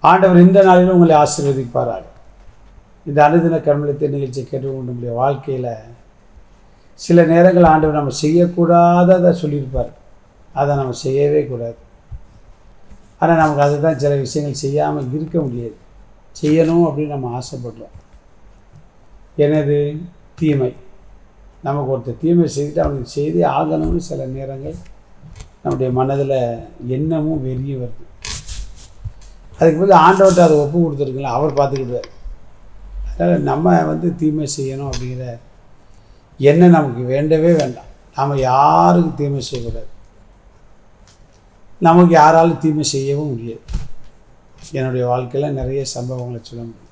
ஆண்டவர் இந்த நாளிலும் உங்களை ஆசீர்வதிப்பாராக. இந்த அனுதின கர்மலத்தை நிகழ்ச்சி கேட்டு உங்களுடைய வாழ்க்கையில் சில நேரங்கள் ஆண்டவர் நம்ம செய்யக்கூடாததை சொல்லியிருப்பார். அதை நம்ம செய்யவே கூடாது. ஆனால் நமக்கு அதுதான் சில விஷயங்கள் செய்யாமல் இருக்க முடியாது. செய்யணும் அப்படின்னு நம்ம ஆசைப்படுறோம். எனது தீமை. நமக்கு ஒருத்தர் தீமை செய்துட்டு அவனுக்கு செய்தே ஆகணும்னு சில நேரங்கள் நம்முடைய மனதில் எண்ணமும் வெறியும் வருது. அதுக்கு வந்து ஆண்டவர்கிட்ட அதை ஒப்பு கொடுத்துருக்கல அவர் பார்த்துக்கிடுவார். அதனால் நம்ம வந்து தீமை செய்யணும் அப்படிங்கிற எண்ணம் நமக்கு வேண்டவே வேண்டாம். நாம் யாருக்கும் தீமை செய்யக்கூடாது. நமக்கு யாராலும் தீமை செய்யவும் முடியாது. என்னுடைய வாழ்க்கையில் நிறைய சம்பவங்களை சொல்ல முடியும்.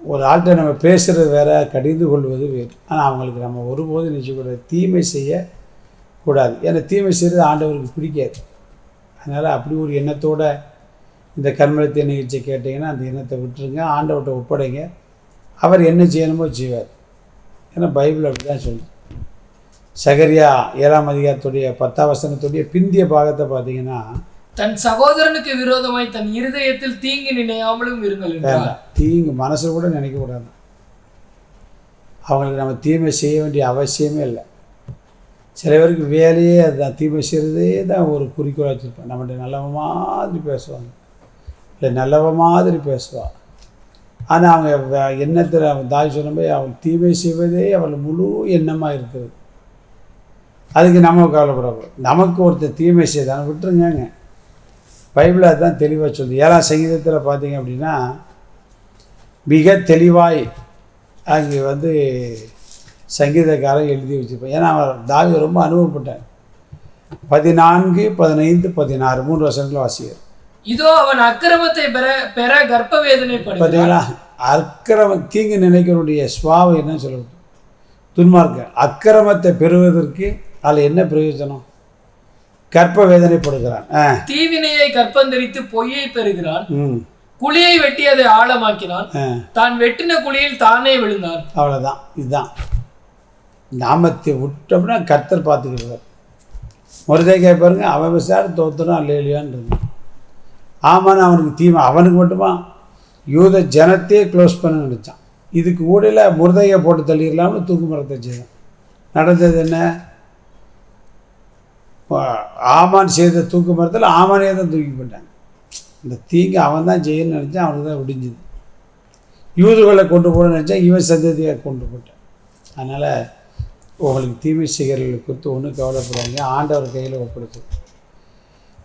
ஒரு ஆள்கிட்ட நம்ம பேசுகிறது வேற கடிந்து கொள்வது வேறு. ஆனால் அவங்களுக்கு நம்ம ஒருபோதும் நிச்சயக்கூடாது தீமை செய்ய கூடாது ஏன்னா தீமை செய்கிறது ஆண்டவருக்கு பிடிக்காது. அதனால் அப்படி ஒரு எண்ணத்தோட இந்த கர்மலத்திய நிகழ்ச்சி கேட்டிங்கன்னா அந்த எண்ணத்தை விட்டுருங்க. ஆண்டவர்கிட்ட ஒப்படைங்க. அவர் என்ன செய்யணுமோ செய்வார். ஏன்னா பைபிள் அப்படி தான் சொல்லுது. சகரியா ஏழாம் அதிகாரத்துடைய பத்தாம் வசனத்துடைய பிந்திய பாகத்தை பார்த்தீங்கன்னா தன் சகோதரனுக்கு விரோதமாய் தன் இருதயத்தில் தீங்கு நினையாமலும் இருங்கள் தீங்கு மனசில் கூட நினைக்கக்கூடாது. அவங்களுக்கு நம்ம தீமை செய்ய வேண்டிய அவசியமே இல்லை. சில பேருக்கு வேலையே அதுதான் தீமை செய்கிறதே தான் ஒரு குறிக்கோளாக வச்சுருப்பேன் நம்மகிட்ட நல்லவ மாதிரி பேசுவாங்க. இல்லை நல்லவ மாதிரி பேசுவாள் ஆனால் அவங்க எண்ணத்தில் அவன் தாய் சொல்லும்போது அவள் தீமை செய்வதே அவள் முழு எண்ணமாக இருக்குது. அதுக்கு நம்ம கவலைப்படக்கூடாது. நமக்கு ஒருத்தர் தீமை செய்தான விட்டுருங்க பைபிள் அதுதான் தெளிவாக சொல்லுது. ஏழாம் சங்கீதத்தில் பார்த்தீங்க அப்படின்னா மிக தெளிவாய் அங்கே வந்து சங்கீதக்காரன் எழுதி வச்சுருப்பேன் ஏன்னா அவன் தாவி ரொம்ப அனுபவப்பட்டான். பதினான்கு பதினைந்து பதினாறு மூன்று வருஷங்களும் வாசிக்கிறார். இதோ அவன் அக்கிரமத்தை பெற பெற கர்ப்ப வேதனைப்படுகிறான் பார்த்தீங்களா அக்கிரமம் தீங்கு நினைக்கிறவனுடைய சுவாவம் என்ன சொல்ல துன்மார்க்க அக்கிரமத்தை பெறுவதற்கு அதில் என்ன பிரயோஜனம்? கற்ப வேதனைப்படுகிறான் தீவினையை கற்பந்தரித்து பொய்யை பெறுகிறான். குழியை வெட்டி அதை ஆழமாக்கினான். தான் வெட்டின குழியில் தானே விழுந்தான். அவ்வளோதான் இதுதான். நாமத்தை விட்டோம்னா கர்த்தர் பார்த்துக்கிடுவார். முருதைக்காய் பாருங்க அவன் விசாரி தோத்துறான் இல்லை இல்லையான்னு ஆமான்னு அவனுக்கு தீமை அவனுக்கு மட்டுமா? யூத ஜனத்தையே க்ளோஸ் பண்ண நினச்சான். இதுக்கு ஊடையில் முருதையை போட்டு தள்ளிடலாம்னு தூக்கு மரத்தை செய்தான். நடந்தது என்ன? ஆமான் செய்த தூக்கு மரத்தில் ஆமானே தான் தூக்கி போட்டாங்க. இந்த தீங்கு அவன் தான் செய்யணும்னு நினச்சான் அவனுக்கு தான் விடிஞ்சுது. யூதுகளை கொண்டு போட நினச்சா இவன் சந்ததியை கொண்டு போட்டான். அதனால் உங்களுக்கு தீமை செய்கிறவர்கள் குறித்து ஒன்றும் கவலைப்படுவாங்க ஆண்டவர் கையில் ஒப்படுத்து.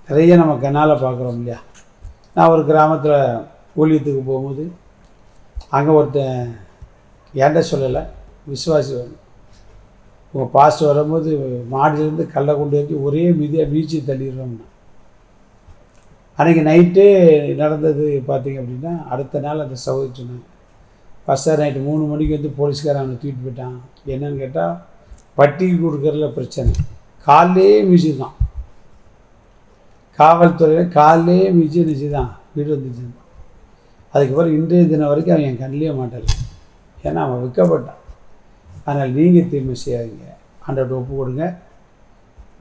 நிறைய நம்ம கண்ணால் பார்க்குறோம் இல்லையா? நான் ஒரு கிராமத்தில் ஊழியத்துக்கு போகும்போது அங்கே ஒருத்தன் ஏன்ட சொல்லலை விசுவாசி வரும் உங்கள் பாஸ்ட் வரும்போது மாடிலேருந்து கல்லை கொண்டு வச்சு ஒரே மீதியாக வீழ்ச்சி தள்ளிடுறோம்னா. அன்றைக்கி நைட்டு நடந்தது பார்த்தீங்க அப்படின்னா அடுத்த நாள் அந்த சகோதரி சொன்னாங்க ஃபஸ்ட்டாக நைட்டு மூணு மணிக்கு வந்து போலீஸ்காரன் அவனை தூக்கிட்டு போயிட்டான். என்னன்னு கேட்டால் வட்டி கொடுக்கறதுல பிரச்சனை. காலே மியூசிக் தான். காவல்துறையில் காலே மிஜி நிச்சு தான் வீடு வந்துச்சு அதுக்கப்புறம் இன்றைய தினம் வரைக்கும் அவன் என் கண்ணிலே மாட்டல. ஏன்னா அவன் விற்கப்பட்டான் ஆனால் நீங்கள் தீமை செய்யாதீங்க. ஆண்டோட ஒப்பு கொடுங்க.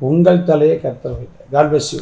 உங்கள் தலையை கத்தர் வைக்க காட் bless யூ